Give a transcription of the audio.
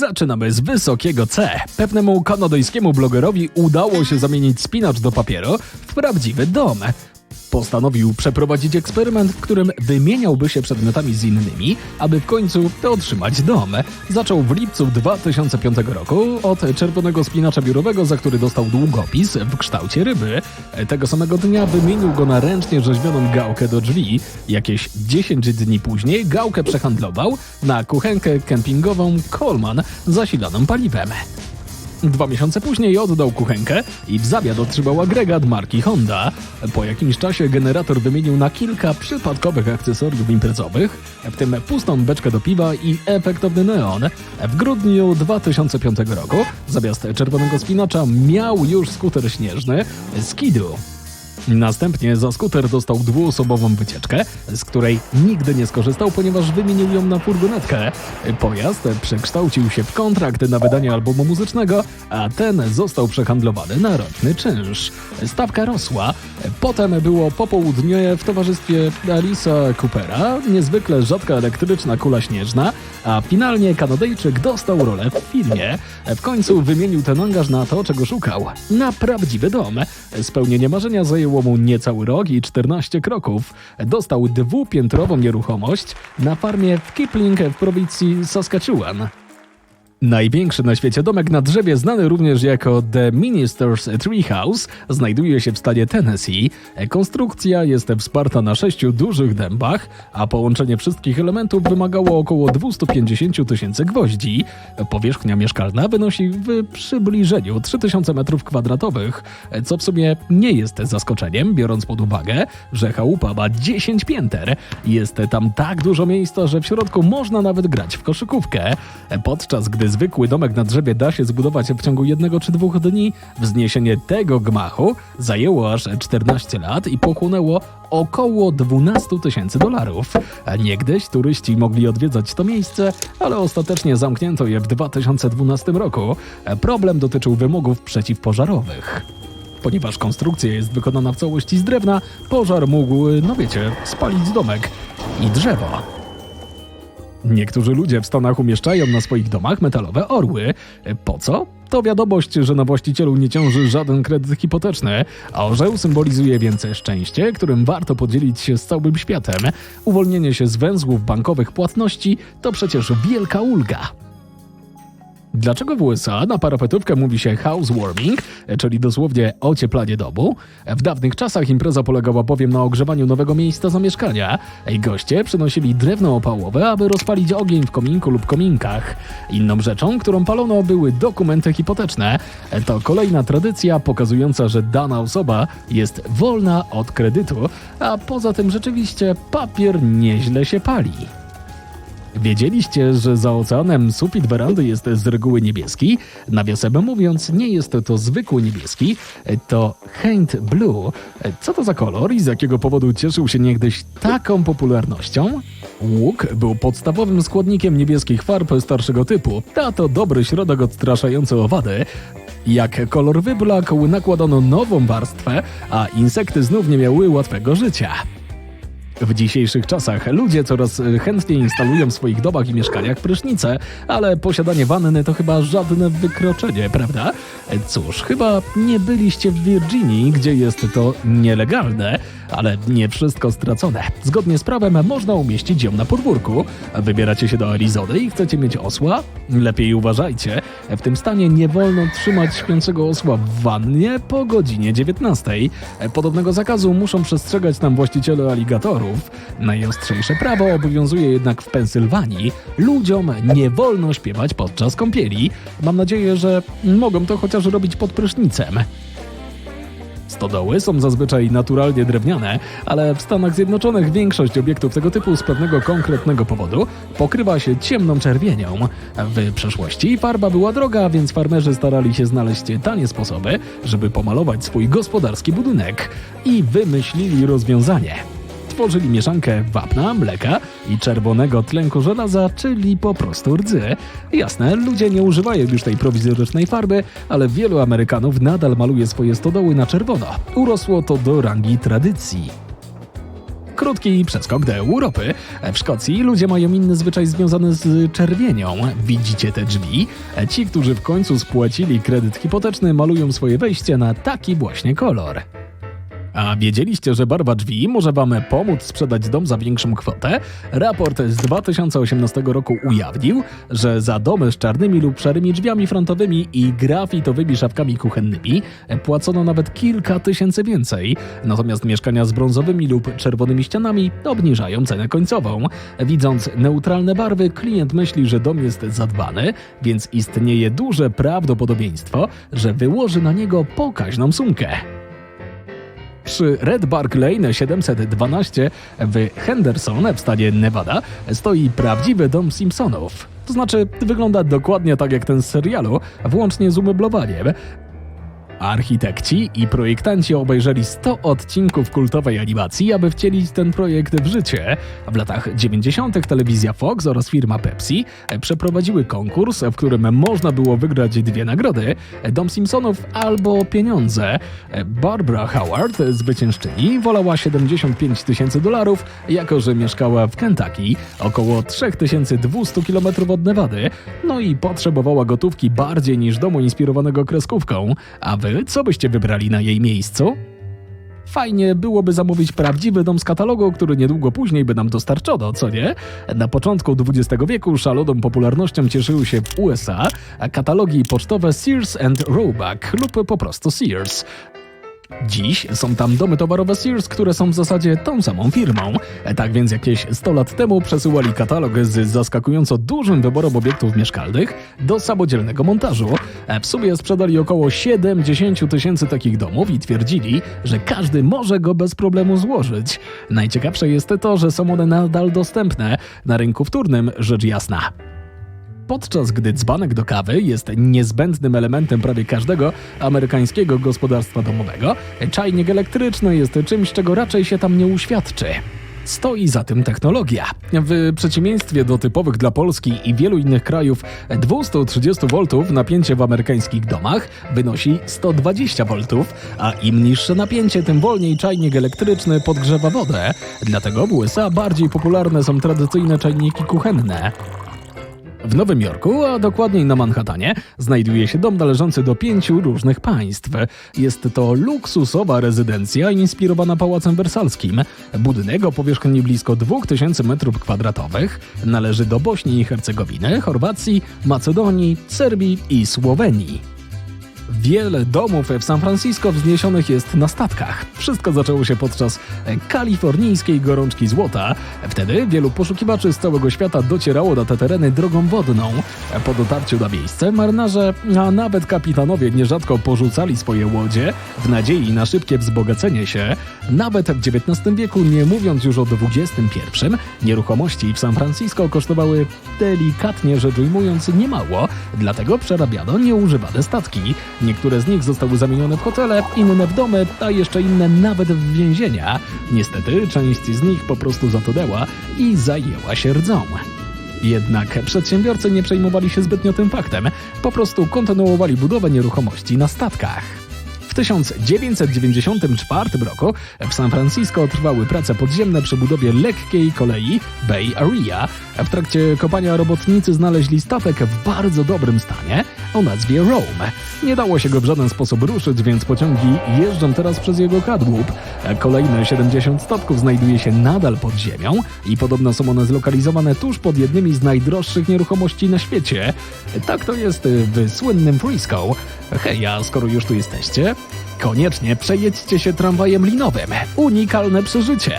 Zaczynamy z wysokiego C. Pewnemu kanadyjskiemu blogerowi udało się zamienić spinacz do papieru w prawdziwy dom. Postanowił przeprowadzić eksperyment, w którym wymieniałby się przedmiotami z innymi, aby w końcu otrzymać dom. Zaczął w lipcu 2005 roku od czerwonego spinacza biurowego, za który dostał długopis w kształcie ryby. Tego samego dnia wymienił go na ręcznie rzeźbioną gałkę do drzwi. Jakieś 10 dni później gałkę przehandlował na kuchenkę kempingową Coleman zasilaną paliwem. Dwa miesiące później oddał kuchenkę i w zamian otrzymał agregat marki Honda. Po jakimś czasie generator wymienił na kilka przypadkowych akcesoriów imprezowych, w tym pustą beczkę do piwa i efektowny neon. W grudniu 2005 roku zamiast czerwonego spinacza miał już skuter śnieżny Skidu. Następnie za skuter dostał dwuosobową wycieczkę, z której nigdy nie skorzystał, ponieważ wymienił ją na furgonetkę. Pojazd przekształcił się w kontrakt na wydanie albumu muzycznego, a ten został przehandlowany na roczny czynsz. Stawka rosła. Potem było popołudnie w towarzystwie Alisa Coopera, niezwykle rzadka elektryczna kula śnieżna, a finalnie Kanadyjczyk dostał rolę w filmie. W końcu wymienił ten angaż na to, czego szukał. Na prawdziwy dom. Spełnienie marzenia zajęło mu niecały rok i 14 kroków. Dostał dwupiętrową nieruchomość na farmie w Kipling w prowincji Saskatchewan. Największy na świecie domek na drzewie, znany również jako The Minister's Treehouse, znajduje się w stanie Tennessee. Konstrukcja jest wsparta na sześciu dużych dębach, a połączenie wszystkich elementów wymagało około 250 tysięcy gwoździ. Powierzchnia mieszkalna wynosi w przybliżeniu 3000 m2, co w sumie nie jest zaskoczeniem, biorąc pod uwagę, że chałupa ma 10 pięter. Jest tam tak dużo miejsca, że w środku można nawet grać w koszykówkę, podczas gdy zwykły domek na drzewie da się zbudować w ciągu jednego czy dwóch dni, wzniesienie tego gmachu zajęło aż 14 lat i pochłonęło około 12 tysięcy dolarów. Niegdyś turyści mogli odwiedzać to miejsce, ale ostatecznie zamknięto je w 2012 roku. Problem dotyczył wymogów przeciwpożarowych. Ponieważ konstrukcja jest wykonana w całości z drewna, pożar mógł, no wiecie, spalić domek i drzewo. Niektórzy ludzie w Stanach umieszczają na swoich domach metalowe orły. Po co? To wiadomość, że na właścicielu nie ciąży żaden kredyt hipoteczny, a orzeł symbolizuje więcej szczęście, którym warto podzielić się z całym światem. Uwolnienie się z węzłów bankowych płatności to przecież wielka ulga. Dlaczego w USA na parapetówkę mówi się housewarming, czyli dosłownie ocieplanie domu? W dawnych czasach impreza polegała bowiem na ogrzewaniu nowego miejsca zamieszkania. i Goście przynosili drewno opałowe, aby rozpalić ogień w kominku lub kominkach. Inną rzeczą, którą palono, były dokumenty hipoteczne. To kolejna tradycja pokazująca, że dana osoba jest wolna od kredytu, a poza tym rzeczywiście papier nieźle się pali. Wiedzieliście, że za oceanem sufit werandy jest z reguły niebieski? Nawiasem mówiąc, nie jest to zwykły niebieski, to Haint Blue. Co to za kolor i z jakiego powodu cieszył się niegdyś taką popularnością? Łuk był podstawowym składnikiem niebieskich farb starszego typu. A to dobry środek odstraszający owady. Jak kolor wyblakł, nakładano nową warstwę, a insekty znów nie miały łatwego życia. W dzisiejszych czasach ludzie coraz chętniej instalują w swoich domach i mieszkaniach prysznice, ale posiadanie wanny to chyba żadne wykroczenie, prawda? Cóż, chyba nie byliście w Virginii, gdzie jest to nielegalne, ale nie wszystko stracone. Zgodnie z prawem można umieścić ją na podwórku. Wybieracie się do Arizony i chcecie mieć osła? Lepiej uważajcie. W tym stanie nie wolno trzymać śpiącego osła w wannie po godzinie 19. Podobnego zakazu muszą przestrzegać tam właściciele aligatorów. Najostrzejsze prawo obowiązuje jednak w Pensylwanii. Ludziom nie wolno śpiewać podczas kąpieli. Mam nadzieję, że mogą to chociaż robić pod prysznicem. Stodoły są zazwyczaj naturalnie drewniane, ale w Stanach Zjednoczonych większość obiektów tego typu z pewnego konkretnego powodu pokrywa się ciemną czerwienią. W przeszłości farba była droga, więc farmerzy starali się znaleźć tanie sposoby, żeby pomalować swój gospodarski budynek i wymyślili rozwiązanie tworzyli mieszankę wapna, mleka i czerwonego tlenku żelaza, czyli po prostu rdzy. Jasne, ludzie nie używają już tej prowizorycznej farby, ale wielu Amerykanów nadal maluje swoje stodoły na czerwono. Urosło to do rangi tradycji. Krótki przeskok do Europy. W Szkocji ludzie mają inny zwyczaj związany z czerwienią. Widzicie te drzwi? Ci, którzy w końcu spłacili kredyt hipoteczny, malują swoje wejście na taki właśnie kolor. A wiedzieliście, że barwa drzwi może Wam pomóc sprzedać dom za większą kwotę? Raport z 2018 roku ujawnił, że za domy z czarnymi lub szarymi drzwiami frontowymi i grafitowymi szafkami kuchennymi płacono nawet kilka tysięcy więcej. Natomiast mieszkania z brązowymi lub czerwonymi ścianami obniżają cenę końcową. Widząc neutralne barwy, klient myśli, że dom jest zadbany, więc istnieje duże prawdopodobieństwo, że wyłoży na niego pokaźną sumkę. Przy Red Bark Lane 712 w Henderson w stanie Nevada stoi prawdziwy dom Simpsonów. To znaczy, wygląda dokładnie tak jak ten z serialu, włącznie z umeblowaniem. Architekci i projektanci obejrzeli 100 odcinków kultowej animacji, aby wcielić ten projekt w życie. W latach 90. telewizja Fox oraz firma Pepsi przeprowadziły konkurs, w którym można było wygrać dwie nagrody: Dom Simpsonów albo pieniądze. Barbara Howard, zwyciężczyni, wolała 75 tysięcy dolarów, jako że mieszkała w Kentucky, około 3200 km od Nevady, no i potrzebowała gotówki bardziej niż domu inspirowanego kreskówką. A wy co byście wybrali na jej miejscu? Fajnie byłoby zamówić prawdziwy dom z katalogu, który niedługo później by nam dostarczono, co nie? Na początku XX wieku szaloną popularnością cieszyły się w USA katalogi pocztowe Sears and Roebuck lub po prostu Sears. Dziś są tam domy towarowe Sears, które są w zasadzie tą samą firmą. Tak więc jakieś 100 lat temu przesyłali katalog z zaskakująco dużym wyborem obiektów mieszkalnych do samodzielnego montażu. W sumie sprzedali około 70 tysięcy takich domów i twierdzili, że każdy może go bez problemu złożyć. Najciekawsze jest to, że są one nadal dostępne na rynku wtórnym, rzecz jasna. Podczas gdy dzbanek do kawy jest niezbędnym elementem prawie każdego amerykańskiego gospodarstwa domowego, czajnik elektryczny jest czymś, czego raczej się tam nie uświadczy. Stoi za tym technologia. W przeciwieństwie do typowych dla Polski i wielu innych krajów 230 V napięcie w amerykańskich domach wynosi 120 V, a im niższe napięcie, tym wolniej czajnik elektryczny podgrzewa wodę. Dlatego w USA bardziej popularne są tradycyjne czajniki kuchenne. W Nowym Jorku, a dokładniej na Manhattanie, znajduje się dom należący do pięciu różnych państw. Jest to luksusowa rezydencja inspirowana Pałacem Wersalskim. Budynek o powierzchni blisko 2000 m2 należy do Bośni i Hercegowiny, Chorwacji, Macedonii, Serbii i Słowenii. Wiele domów w San Francisco wzniesionych jest na statkach. Wszystko zaczęło się podczas kalifornijskiej gorączki złota. Wtedy wielu poszukiwaczy z całego świata docierało na te tereny drogą wodną. Po dotarciu na miejsce marynarze, a nawet kapitanowie nierzadko porzucali swoje łodzie w nadziei na szybkie wzbogacenie się. Nawet w XIX wieku, nie mówiąc już o XXI, nieruchomości w San Francisco kosztowały delikatnie rzecz ujmując niemało, dlatego przerabiano nieużywane statki. Niektóre z nich zostały zamienione w hotele, inne w domy, a jeszcze inne nawet w więzienia. Niestety, część z nich po prostu zatonęła i zajęła się rdzą. Jednak przedsiębiorcy nie przejmowali się zbytnio tym faktem, po prostu kontynuowali budowę nieruchomości na statkach. W 1994 roku w San Francisco trwały prace podziemne przy budowie lekkiej kolei Bay Area. W trakcie kopania robotnicy znaleźli statek w bardzo dobrym stanie o nazwie Rome. Nie dało się go w żaden sposób ruszyć, więc pociągi jeżdżą teraz przez jego kadłub. Kolejne 70 statków znajduje się nadal pod ziemią i podobno są one zlokalizowane tuż pod jednymi z najdroższych nieruchomości na świecie. Tak to jest w słynnym Frisco. Hej, a skoro już tu jesteście, koniecznie przejedźcie się tramwajem linowym. Unikalne przeżycie.